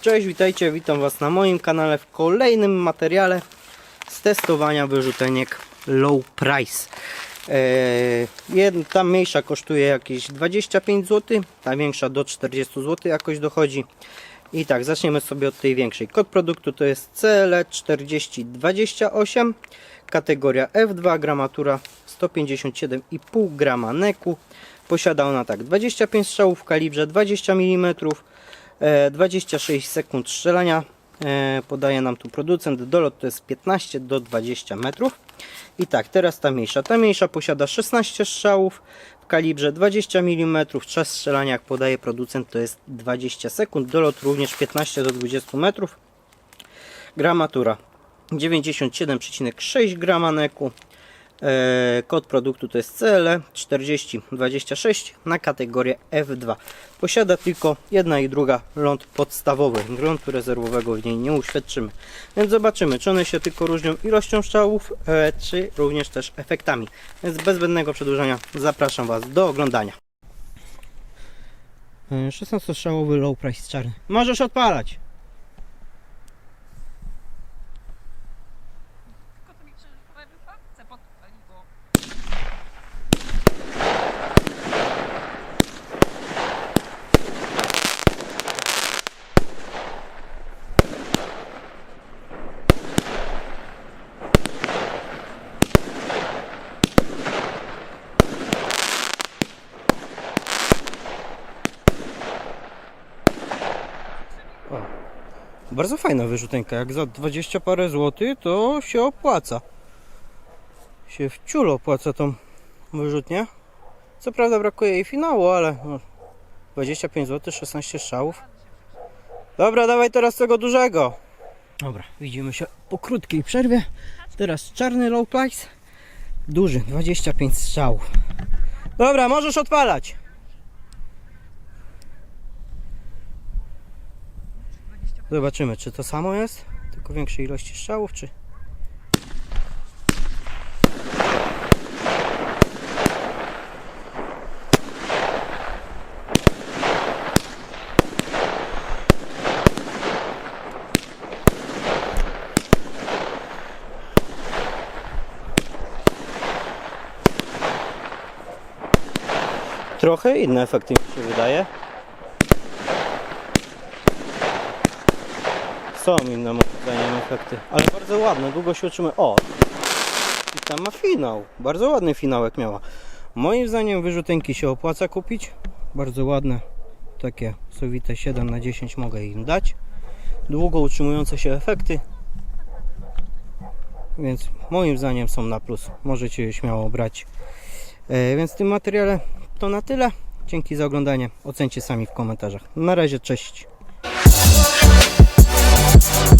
Cześć, witajcie, witam Was na moim kanale w kolejnym materiale z testowania wyrzutenek low price. Eee, jedna, ta mniejsza kosztuje jakieś 25 zł, ta większa do 40 zł jakoś dochodzi. I tak, zaczniemy sobie od tej większej. Kod produktu to jest CL4028, kategoria F2, gramatura 157,5 grama neku. Posiada ona tak 25 strzałów w kalibrze 20 mm, 26 sekund strzelania. E, Podaje nam tu producent. Dolot to jest 15 do 20 metrów. I tak, teraz ta mniejsza. Ta mniejsza posiada 16 strzałów w kalibrze 20 mm. Czas strzelania, jak podaje producent, to jest 20 sekund. Dolot również 15 do 20 metrów. Gramatura 97,6 grama neku. E, Kod produktu to jest CL 4026 na kategorię F2. Posiada tylko jedna i druga ląd podstawowy. Gruntu rezerwowego w niej nie uświadczymy. Więc zobaczymy, czy one się tylko różnią ilością strzałów, e, czy również też efektami. Więc bez zbędnego przedłużania zapraszam Was do oglądania. 16-strzałowy low price czarny. Możesz odpalać. Bardzo fajna wyrzutenka. Jak za 20 parę złotych, to się opłaca. Się w ciul opłaca tą wyrzutnię. Co prawda brakuje jej finału, ale no, 25 zł, 16 strzałów. Dobra, dawaj teraz tego dużego. Dobra, widzimy się po krótkiej przerwie. Teraz czarny low price. Duży, 25 strzałów. Dobra, możesz odpalać. Zobaczymy, czy to samo jest, tylko większej ilości strzałów, czy... Trochę inne efekty mi się wydaje. Są inne moim zdaniem efekty, ale bardzo ładne, długo się uczymy. O! I tam ma finał, bardzo ładny finałek miała. Moim zdaniem wyrzutenki się opłaca kupić, bardzo ładne, takie sowite 7 na 10 mogę im dać. Długo utrzymujące się efekty, więc moim zdaniem są na plus, możecie je śmiało brać. E, więc w tym materiale to na tyle. Dzięki za oglądanie, ocencie sami w komentarzach. Na razie, cześć. Thank you.